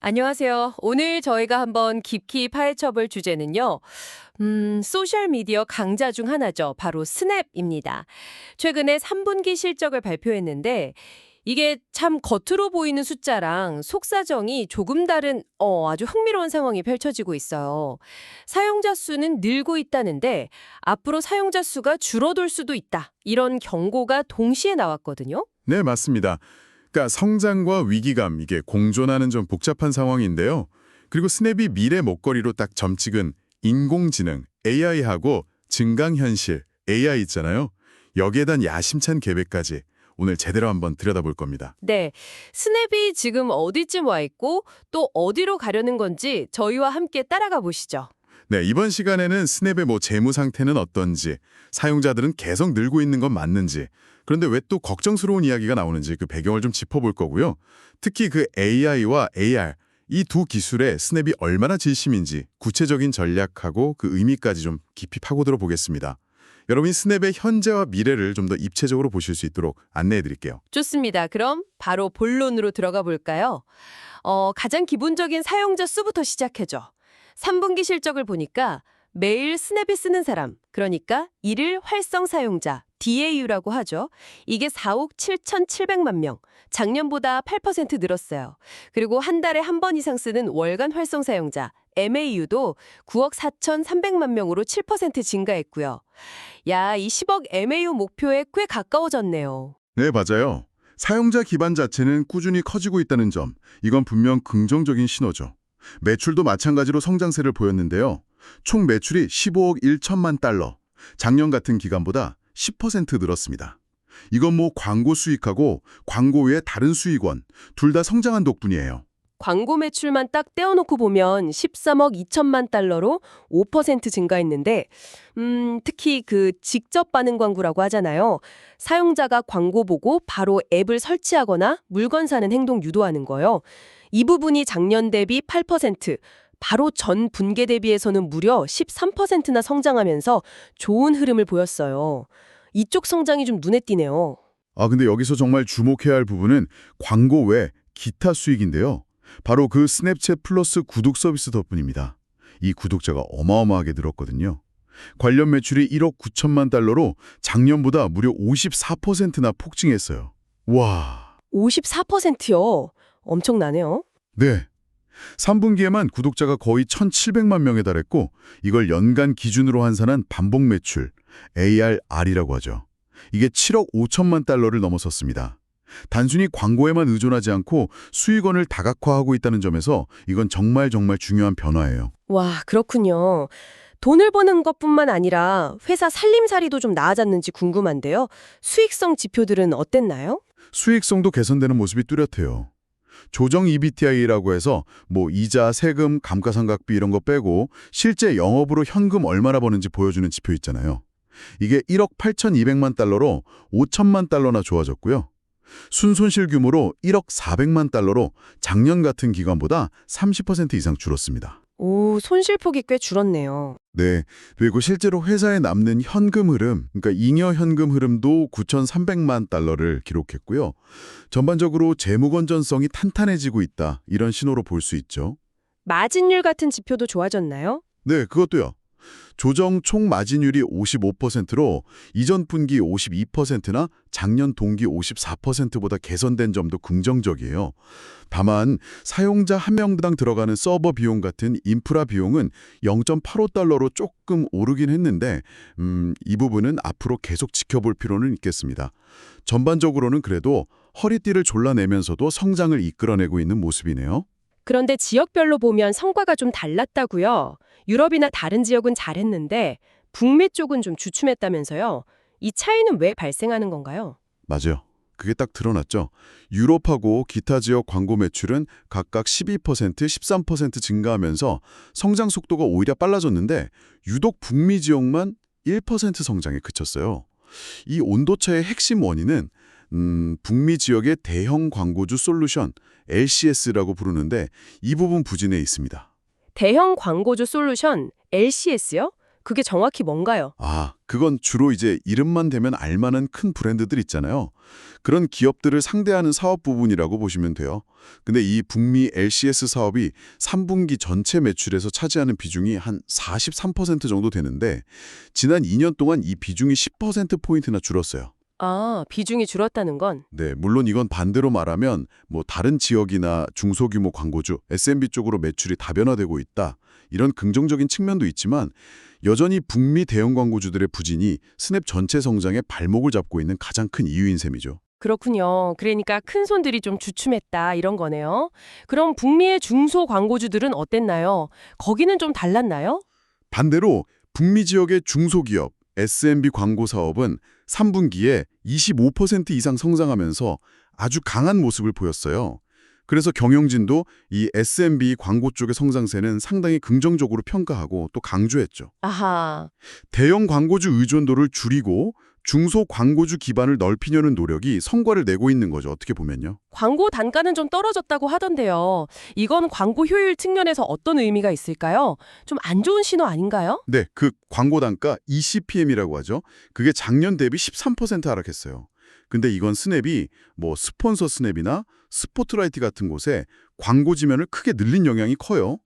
안녕하세요. 오늘 저희가 한번 깊이 파헤쳐볼 주제는요. 음, 소셜미디어 강자 중 하나죠. 바로 스냅입니다. 최근에 3분기 실적을 발표했는데 이게 참 겉으로 보이는 숫자랑 속사정이 조금 다른 어, 아주 흥미로운 상황이 펼쳐지고 있어요. 사용자 수는 늘고 있다는데 앞으로 사용자 수가 줄어들 수도 있다. 이런 경고가 동시에 나왔거든요. 네, 맞습니다. 그러니까 성장과 위기감 이게 공존하는 좀 복잡한 상황인데요. 그리고 스냅이 미래 목걸이로 딱 점찍은 인공지능 AI하고 증강현실 AI 있잖아요. 여기에 대한 야심찬 계획까지 오늘 제대로 한번 들여다볼 겁니다. 네, 스냅이 지금 어디쯤 와 있고 또 어디로 가려는 건지 저희와 함께 따라가 보시죠. 네, 이번 시간에는 스냅의 뭐 재무 상태는 어떤지, 사용자들은 계속 늘고 있는 건 맞는지, 그런데 왜 또 걱정스러운 이야기가 나오는지 그 배경을 좀 짚어볼 거고요. 특히 그 AI와 AR 이 두 기술의 스냅이 얼마나 진심인지 구체적인 전략하고 그 의미까지 좀 깊이 파고들어 보겠습니다. 여러분이 스냅의 현재와 미래를 좀 더 입체적으로 보실 수 있도록 안내해 드릴게요. 좋습니다. 그럼 바로 본론으로 들어가 볼까요? 어, 가장 기본적인 사용자 수부터 시작해죠. 3분기 실적을 보니까 매일 스냅을 쓰는 사람, 그러니까 일일 활성 사용자, DAU라고 하죠. 이게 4억 7,700만 명, 작년보다 8% 늘었어요. 그리고 한 달에 한 번 이상 쓰는 월간 활성 사용자, MAU도 9억 4,300만 명으로 7% 증가했고요. 야, 이 10억 MAU 목표에 꽤 가까워졌네요. 네, 맞아요. 사용자 기반 자체는 꾸준히 커지고 있다는 점, 이건 분명 긍정적인 신호죠. 매출도 마찬가지로 성장세를 보였는데요. 총 매출이 15억 1천만 달러, 작년 같은 기간보다 10% 늘었습니다. 이건 뭐 광고 수익하고 광고 외의 다른 수익원, 둘 다 성장한 덕분이에요. 광고 매출만 딱 떼어놓고 보면 13억 2천만 달러로 5% 증가했는데, 음, 특히 그 직접 반응 광고라고 하잖아요. 사용자가 광고 보고 바로 앱을 설치하거나 물건 사는 행동 유도하는 거요. 이 부분이 작년 대비 8%, 바로 전 분기 대비해서는 무려 13%나 성장하면서 좋은 흐름을 보였어요. 이쪽 성장이 좀 눈에 띄네요. 아, 근데 여기서 정말 주목해야 할 부분은 광고 외 기타 수익인데요. 바로 그 스냅챗 플러스 구독 서비스 덕분입니다. 이 구독자가 어마어마하게 늘었거든요. 관련 매출이 1억 9천만 달러로 작년보다 무려 54%나 폭증했어요. 와, 54%요. 엄청나네요. 네. 3분기에만 구독자가 거의 1,700만 명에 달했고 이걸 연간 기준으로 환산한 반복 매출, ARR이라고 하죠. 이게 7억 5천만 달러를 넘어섰습니다. 단순히 광고에만 의존하지 않고 수익원을 다각화하고 있다는 점에서 이건 정말 정말 중요한 변화예요. 와, 그렇군요. 돈을 버는 것뿐만 아니라 회사 살림살이도 좀 나아졌는지 궁금한데요. 수익성 지표들은 어땠나요? 수익성도 개선되는 모습이 뚜렷해요. 조정 EBITI라고 해서 뭐 이자, 세금, 감가상각비 이런 거 빼고 실제 영업으로 현금 얼마나 버는지 보여주는 지표 있잖아요. 이게 1억 8,200만 달러로 5천만 달러나 좋아졌고요. 순손실 규모로 1억 400만 달러로 작년 같은 기간보다 30% 이상 줄었습니다. 오, 손실폭이 꽤 줄었네요. 네. 그리고 실제로 회사에 남는 현금 흐름, 그러니까 잉여 현금 흐름도 9,300만 달러를 기록했고요. 전반적으로 재무 건전성이 탄탄해지고 있다. 이런 신호로 볼 수 있죠. 마진율 같은 지표도 좋아졌나요? 네, 그것도요. 조정 총 마진율이 55%로 이전 분기 52%나 작년 동기 54%보다 개선된 점도 긍정적이에요. 다만 사용자 한 명당 들어가는 서버 비용 같은 인프라 비용은 0.85달러로 조금 오르긴 했는데 음, 이 부분은 앞으로 계속 지켜볼 필요는 있겠습니다. 전반적으로는 그래도 허리띠를 졸라내면서도 성장을 이끌어내고 있는 모습이네요. 그런데 지역별로 보면 성과가 좀 달랐다고요. 유럽이나 다른 지역은 잘했는데 북미 쪽은 좀 주춤했다면서요. 이 차이는 왜 발생하는 건가요? 맞아요. 그게 딱 드러났죠. 유럽하고 기타 지역 광고 매출은 각각 12%, 13% 증가하면서 성장 속도가 오히려 빨라졌는데 유독 북미 지역만 1% 성장에 그쳤어요. 이 온도차의 핵심 원인은 음, 북미 지역의 대형 광고주 솔루션 LCS라고 부르는데 이 부분 부진에 있습니다. 대형 광고주 솔루션 LCS요? 그게 정확히 뭔가요? 아, 그건 주로 이제 이름만 대면 알만한 큰 브랜드들 있잖아요. 그런 기업들을 상대하는 사업 부분이라고 보시면 돼요. 근데 이 북미 LCS 사업이 3분기 전체 매출에서 차지하는 비중이 한 43% 정도 되는데 지난 2년 동안 이 비중이 10%포인트나 줄었어요. 아, 비중이 줄었다는 건 네, 물론 이건 반대로 말하면 뭐 다른 지역이나 중소규모 광고주, SMB 쪽으로 매출이 다변화되고 있다. 이런 긍정적인 측면도 있지만 여전히 북미 대형 광고주들의 부진이 스냅 전체 성장에 발목을 잡고 있는 가장 큰 이유인 셈이죠. 그렇군요. 그러니까 큰 손들이 좀 주춤했다 이런 거네요. 그럼 북미의 중소 광고주들은 어땠나요? 거기는 좀 달랐나요? 반대로 북미 지역의 중소기업, SMB 광고 사업은 3분기에 25% 이상 성장하면서 아주 강한 모습을 보였어요. 그래서 경영진도 이 SMB 광고 쪽의 성장세는 상당히 긍정적으로 평가하고 또 강조했죠. 아하. 대형 광고주 의존도를 줄이고 중소 광고주 기반을 넓히려는 노력이 성과를 내고 있는 거죠. 어떻게 보면요. 광고 단가는 좀 떨어졌다고 하던데요. 이건 광고 효율 측면에서 어떤 의미가 있을까요? 좀 안 좋은 신호 아닌가요? 네, 그 광고 단가 ECPM이라고 하죠. 그게 작년 대비 13% 하락했어요. 근데 이건 스냅이 뭐 스폰서 스냅이나 스포트라이트 같은 곳에 광고 지면을 크게 늘린 영향이 커요.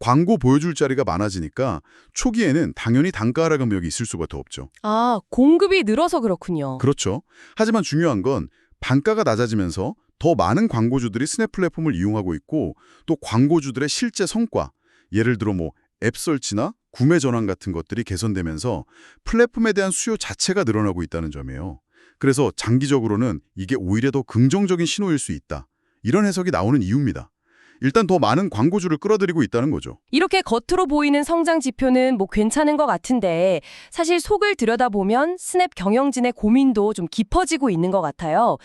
광고 보여줄 자리가 많아지니까 초기에는 당연히 단가 하락 음역이 있을 수밖에 없죠. 아, 공급이 늘어서 그렇군요. 그렇죠. 하지만 중요한 건 단가가 낮아지면서 더 많은 광고주들이 스냅 플랫폼을 이용하고 있고 또 광고주들의 실제 성과, 예를 들어 뭐 앱 설치나 구매 전환 같은 것들이 개선되면서 플랫폼에 대한 수요 자체가 늘어나고 있다는 점이에요. 그래서 장기적으로는 이게 오히려 더 긍정적인 신호일 수 있다. 이런 해석이 나오는 이유입니다. 일단 더 많은 광고주를 끌어들이고 있다는 거죠. 이렇게 겉으로 보이는 성장 지표는 뭐 괜찮은 것 같은데 사실 속을 들여다보면 스냅 경영진의 고민도 좀 깊어지고 있는 것 같아요.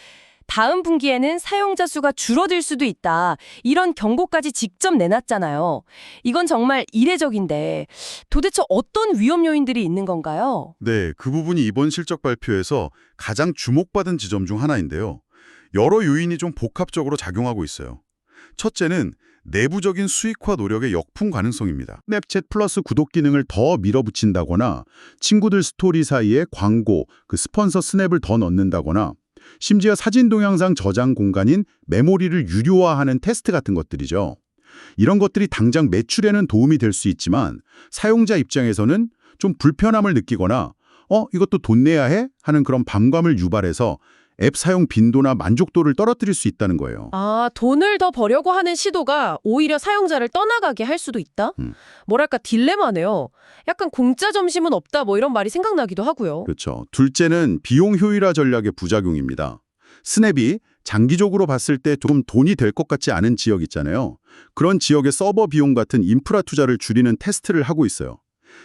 다음 분기에는 사용자 수가 줄어들 수도 있다. 이런 경고까지 직접 내놨잖아요. 이건 정말 이례적인데 도대체 어떤 위험 요인들이 있는 건가요? 네, 그 부분이 이번 실적 발표에서 가장 주목받은 지점 중 하나인데요. 여러 요인이 좀 복합적으로 작용하고 있어요. 첫째는 내부적인 수익화 노력의 역풍 가능성입니다. 스냅챗 플러스 구독 기능을 더 밀어붙인다거나 친구들 스토리 사이에 광고, 그 스폰서 스냅을 더 넣는다거나 심지어 사진 동영상 저장 공간인 메모리를 유료화하는 테스트 같은 것들이죠. 이런 것들이 당장 매출에는 도움이 될 수 있지만 사용자 입장에서는 좀 불편함을 느끼거나 어, 이것도 돈 내야 해? 하는 그런 반감을 유발해서 앱 사용 빈도나 만족도를 떨어뜨릴 수 있다는 거예요. 아, 돈을 더 버려고 하는 시도가 오히려 사용자를 떠나가게 할 수도 있다? 음. 뭐랄까 딜레마네요. 약간 공짜 점심은 없다 뭐 이런 말이 생각나기도 하고요. 그렇죠. 둘째는 비용 효율화 전략의 부작용입니다. 스냅이 장기적으로 봤을 때 조금 돈이 될 것 같지 않은 지역 있잖아요. 그런 지역의 서버 비용 같은 인프라 투자를 줄이는 테스트를 하고 있어요.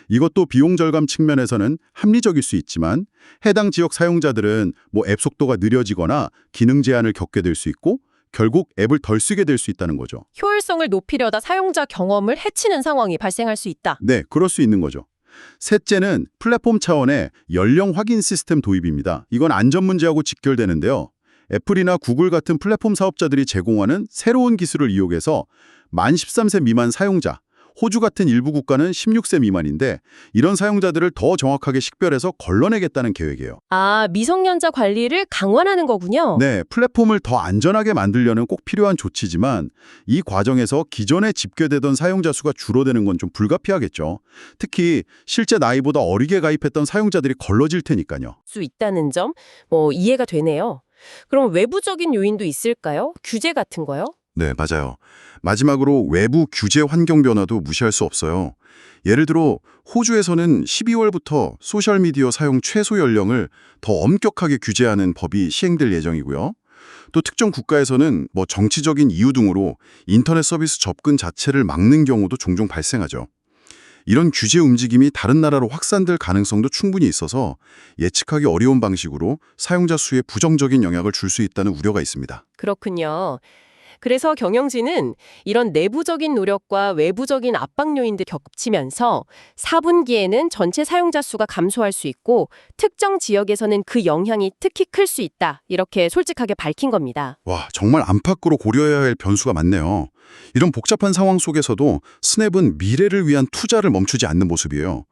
이것도 비용 절감 측면에서는 합리적일 수 있지만 해당 지역 사용자들은 뭐 앱 속도가 느려지거나 기능 제한을 겪게 될 수 있고 결국 앱을 덜 쓰게 될 수 있다는 거죠. 효율성을 높이려다 사용자 경험을 해치는 상황이 발생할 수 있다. 네, 그럴 수 있는 거죠. 셋째는 플랫폼 차원의 연령 확인 시스템 도입입니다. 이건 안전 문제하고 직결되는데요. 애플이나 구글 같은 플랫폼 사업자들이 제공하는 새로운 기술을 이용해서 만 13세 미만 사용자, 호주 같은 일부 국가는 16세 미만인데 이런 사용자들을 더 정확하게 식별해서 걸러내겠다는 계획이에요. 아, 미성년자 관리를 강화하는 거군요. 네, 플랫폼을 더 안전하게 만들려는 꼭 필요한 조치지만 이 과정에서 기존에 집계되던 사용자 수가 줄어드는 건 좀 불가피하겠죠. 특히 실제 나이보다 어리게 가입했던 사용자들이 걸러질 테니까요. 수 있다는 점, 뭐 이해가 되네요. 그럼 외부적인 요인도 있을까요? 규제 같은 거요? 네, 맞아요. 마지막으로 외부 규제 환경 변화도 무시할 수 없어요. 예를 들어 호주에서는 12월부터 소셜미디어 사용 최소 연령을 더 엄격하게 규제하는 법이 시행될 예정이고요. 또 특정 국가에서는 뭐 정치적인 이유 등으로 인터넷 서비스 접근 자체를 막는 경우도 종종 발생하죠. 이런 규제 움직임이 다른 나라로 확산될 가능성도 충분히 있어서 예측하기 어려운 방식으로 사용자 수에 부정적인 영향을 줄 수 있다는 우려가 있습니다. 그렇군요. 그래서 경영진은 이런 내부적인 노력과 외부적인 압박 요인들 겹치면서 4분기에는 전체 사용자 수가 감소할 수 있고 특정 지역에서는 그 영향이 특히 클 수 있다. 이렇게 솔직하게 밝힌 겁니다. 와, 정말 안팎으로 고려해야 할 변수가 많네요. 이런 복잡한 상황 속에서도 스냅은 미래를 위한 투자를 멈추지 않는 모습이에요.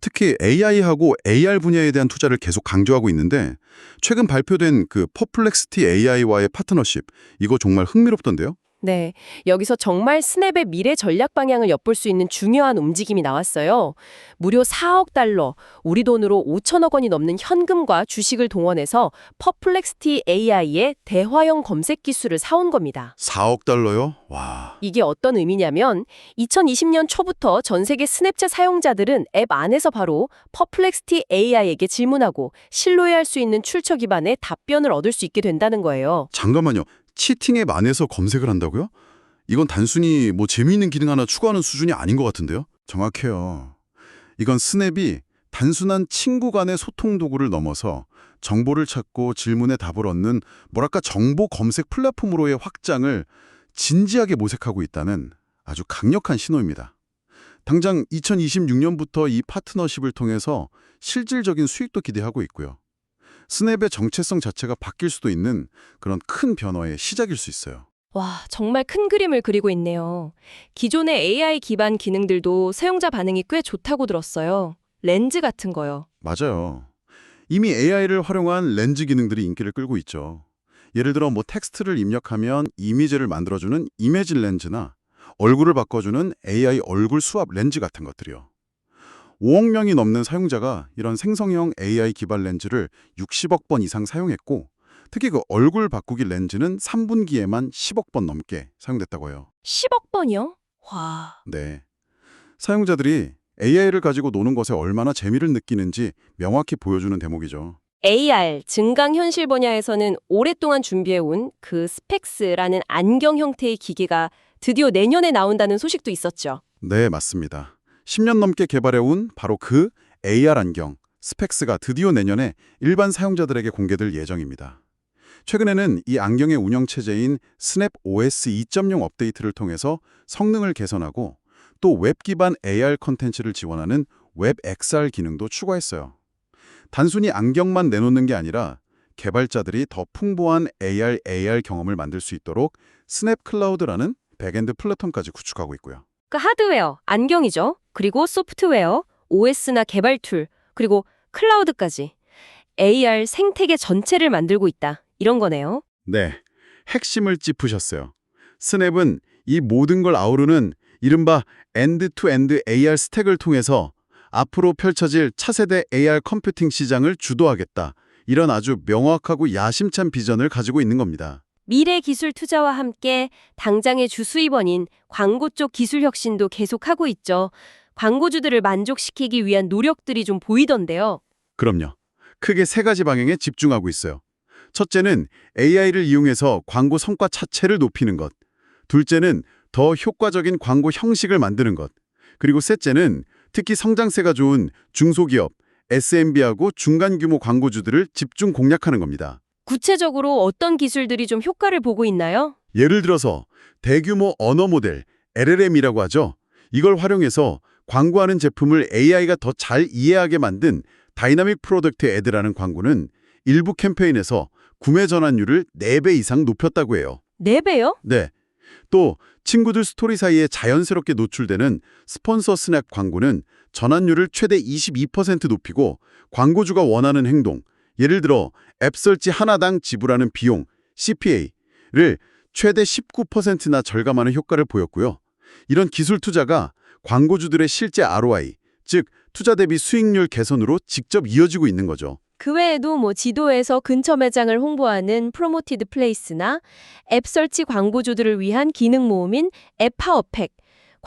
특히 AI하고 AR 분야에 대한 투자를 계속 강조하고 있는데 최근 발표된 그 퍼플렉스티 AI와의 파트너십 이거 정말 흥미롭던데요. 네, 여기서 정말 스냅의 미래 전략 방향을 엿볼 수 있는 중요한 움직임이 나왔어요. 무려 4억 달러, 우리 돈으로 5천억 원이 넘는 현금과 주식을 동원해서 퍼플렉스티 AI의 대화형 검색 기술을 사온 겁니다. 4억 달러요? 와. 이게 어떤 의미냐면 2020년 초부터 전 세계 스냅챗 사용자들은 앱 안에서 바로 퍼플렉스티 AI에게 질문하고 신뢰할 수 있는 출처 기반의 답변을 얻을 수 있게 된다는 거예요. 잠깐만요. 치팅 앱 안에서 검색을 한다고요? 이건 단순히 뭐 재미있는 기능 하나 추가하는 수준이 아닌 것 같은데요? 정확해요. 이건 스냅이 단순한 친구 간의 소통 도구를 넘어서 정보를 찾고 질문에 답을 얻는 뭐랄까 정보 검색 플랫폼으로의 확장을 진지하게 모색하고 있다는 아주 강력한 신호입니다. 당장 2026년부터 이 파트너십을 통해서 실질적인 수익도 기대하고 있고요. 스냅의 정체성 자체가 바뀔 수도 있는 그런 큰 변화의 시작일 수 있어요. 와, 정말 큰 그림을 그리고 있네요. 기존의 AI 기반 기능들도 사용자 반응이 꽤 좋다고 들었어요. 렌즈 같은 거요. 맞아요. 이미 AI를 활용한 렌즈 기능들이 인기를 끌고 있죠. 예를 들어 뭐 텍스트를 입력하면 이미지를 만들어주는 이미지 렌즈나 얼굴을 바꿔주는 AI 얼굴 수압 렌즈 같은 것들이요. 5억 명이 넘는 사용자가 이런 생성형 AI 기반 렌즈를 60억 번 이상 사용했고 특히 그 얼굴 바꾸기 렌즈는 3분기에만 10억 번 넘게 사용됐다고 해요. 10억 번이요? 와. 네. 사용자들이 AI를 가지고 노는 것에 얼마나 재미를 느끼는지 명확히 보여주는 대목이죠. AR, 증강현실 분야에서는 오랫동안 준비해온 그 스펙스라는 안경 형태의 기계가 드디어 내년에 나온다는 소식도 있었죠. 네, 맞습니다. 10년 넘게 개발해온 바로 그 AR 안경, 스펙스가 드디어 내년에 일반 사용자들에게 공개될 예정입니다. 최근에는 이 안경의 운영체제인 스냅 OS 2.0 업데이트를 통해서 성능을 개선하고 또 웹 기반 AR 컨텐츠를 지원하는 웹 XR 기능도 추가했어요. 단순히 안경만 내놓는 게 아니라 개발자들이 더 풍부한 AR, AR 경험을 만들 수 있도록 스냅 클라우드라는 백엔드 플랫폼까지 구축하고 있고요. 그 하드웨어, 안경이죠. 그리고 소프트웨어, OS나 개발 툴, 그리고 클라우드까지. AR 생태계 전체를 만들고 있다. 이런 거네요. 네, 핵심을 짚으셨어요. 스냅은 이 모든 걸 아우르는 이른바 엔드-투-엔드 AR 스택을 통해서 앞으로 펼쳐질 차세대 AR 컴퓨팅 시장을 주도하겠다. 이런 아주 명확하고 야심찬 비전을 가지고 있는 겁니다. 미래 기술 투자와 함께 당장의 주수입원인 광고 쪽 기술 혁신도 계속하고 있죠. 광고주들을 만족시키기 위한 노력들이 좀 보이던데요. 그럼요. 크게 세 가지 방향에 집중하고 있어요. 첫째는 AI를 이용해서 광고 성과 자체를 높이는 것. 둘째는 더 효과적인 광고 형식을 만드는 것. 그리고 셋째는 특히 성장세가 좋은 중소기업, SMB하고 중간 규모 광고주들을 집중 공략하는 겁니다. 구체적으로 어떤 기술들이 좀 효과를 보고 있나요? 예를 들어서 대규모 언어 모델, LLM이라고 하죠. 이걸 활용해서 광고하는 제품을 AI가 더 잘 이해하게 만든 다이나믹 프로덕트 애드라는 광고는 일부 캠페인에서 구매 전환율을 4배 이상 높였다고 해요. 네배요 네. 또 친구들 스토리 사이에 자연스럽게 노출되는 스폰서 스냅 광고는 전환율을 최대 22% 높이고 광고주가 원하는 행동, 예를 들어 앱 설치 하나당 지불하는 비용, CPA를 최대 19%나 절감하는 효과를 보였고요. 이런 기술 투자가 광고주들의 실제 ROI, 즉 투자 대비 수익률 개선으로 직접 이어지고 있는 거죠. 그 외에도 뭐 지도에서 근처 매장을 홍보하는 프로모티드 플레이스나 앱 설치 광고주들을 위한 기능 모음인 앱 파워팩,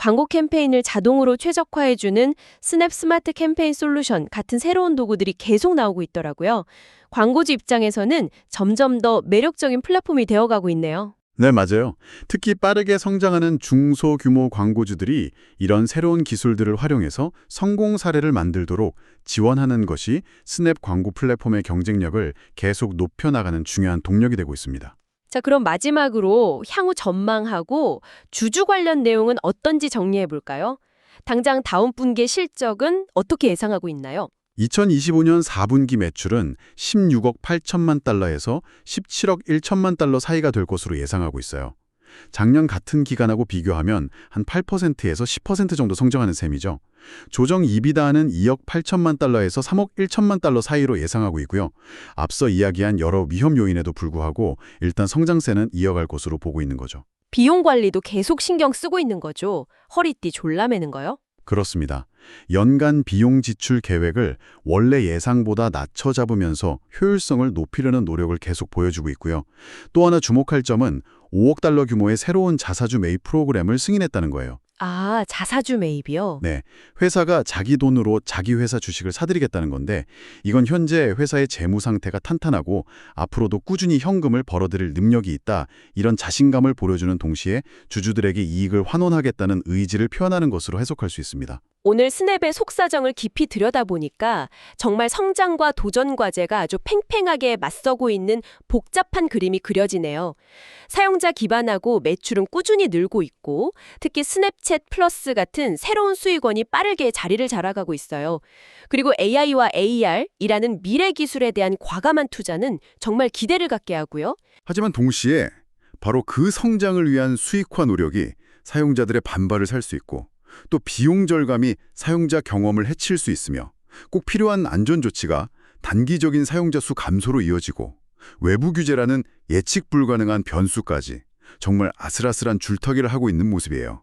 광고 캠페인을 자동으로 최적화해주는 스냅 스마트 캠페인 솔루션 같은 새로운 도구들이 계속 나오고 있더라고요. 광고주 입장에서는 점점 더 매력적인 플랫폼이 되어가고 있네요. 네, 맞아요. 특히 빠르게 성장하는 중소규모 광고주들이 이런 새로운 기술들을 활용해서 성공 사례를 만들도록 지원하는 것이 스냅 광고 플랫폼의 경쟁력을 계속 높여나가는 중요한 동력이 되고 있습니다. 자, 그럼 마지막으로 향후 전망하고 주주 관련 내용은 어떤지 정리해 볼까요? 당장 다음 분기의 실적은 어떻게 예상하고 있나요? 2025년 4분기 매출은 16억 8천만 달러에서 17억 1천만 달러 사이가 될 것으로 예상하고 있어요. 작년 같은 기간하고 비교하면 한 8%에서 10% 정도 성장하는 셈이죠. 조정 이비다는 2억 8천만 달러에서 3억 1천만 달러 사이로 예상하고 있고요. 앞서 이야기한 여러 위험 요인에도 불구하고 일단 성장세는 이어갈 것으로 보고 있는 거죠. 비용 관리도 계속 신경 쓰고 있는 거죠. 허리띠 졸라매는 거요? 그렇습니다. 연간 비용 지출 계획을 원래 예상보다 낮춰 잡으면서 효율성을 높이려는 노력을 계속 보여주고 있고요. 또 하나 주목할 점은 5억 달러 규모의 새로운 자사주 매입 프로그램을 승인했다는 거예요. 아, 자사주 매입이요? 네, 회사가 자기 돈으로 자기 회사 주식을 사들이겠다는 건데 이건 현재 회사의 재무 상태가 탄탄하고 앞으로도 꾸준히 현금을 벌어들일 능력이 있다 이런 자신감을 보여주는 동시에 주주들에게 이익을 환원하겠다는 의지를 표현하는 것으로 해석할 수 있습니다. 오늘 스냅의 속사정을 깊이 들여다보니까 정말 성장과 도전 과제가 아주 팽팽하게 맞서고 있는 복잡한 그림이 그려지네요. 사용자 기반하고 매출은 꾸준히 늘고 있고 특히 스냅챗 플러스 같은 새로운 수익원이 빠르게 자리를 잡아가고 있어요. 그리고 AI와 AR이라는 미래 기술에 대한 과감한 투자는 정말 기대를 갖게 하고요. 하지만 동시에 바로 그 성장을 위한 수익화 노력이 사용자들의 반발을 살 수 있고 또 비용 절감이 사용자 경험을 해칠 수 있으며 꼭 필요한 안전 조치가 단기적인 사용자 수 감소로 이어지고 외부 규제라는 예측 불가능한 변수까지 정말 아슬아슬한 줄타기를 하고 있는 모습이에요.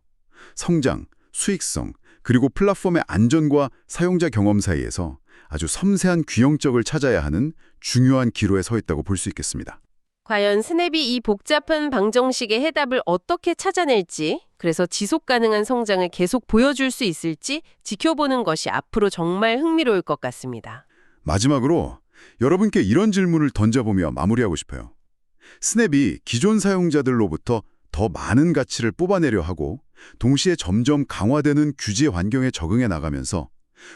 성장, 수익성, 그리고 플랫폼의 안전과 사용자 경험 사이에서 아주 섬세한 균형점을 찾아야 하는 중요한 기로에 서 있다고 볼 수 있겠습니다. 과연 스냅이 이 복잡한 방정식의 해답을 어떻게 찾아낼지, 그래서 지속 가능한 성장을 계속 보여줄 수 있을지 지켜보는 것이 앞으로 정말 흥미로울 것 같습니다. 마지막으로 여러분께 이런 질문을 던져보며 마무리하고 싶어요. 스냅이 기존 사용자들로부터 더 많은 가치를 뽑아내려 하고 동시에 점점 강화되는 규제 환경에 적응해 나가면서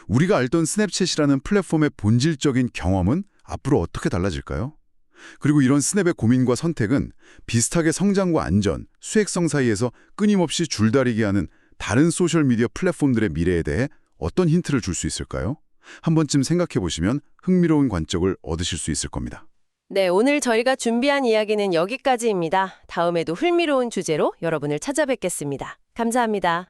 우리가 알던 스냅챗이라는 플랫폼의 본질적인 경험은 앞으로 어떻게 달라질까요? 그리고 이런 스냅의 고민과 선택은 비슷하게 성장과 안전, 수익성 사이에서 끊임없이 줄다리기 하는 다른 소셜미디어 플랫폼들의 미래에 대해 어떤 힌트를 줄 수 있을까요? 한 번쯤 생각해 보시면 흥미로운 관점을 얻으실 수 있을 겁니다. 네, 오늘 저희가 준비한 이야기는 여기까지입니다. 다음에도 흥미로운 주제로 여러분을 찾아뵙겠습니다. 감사합니다.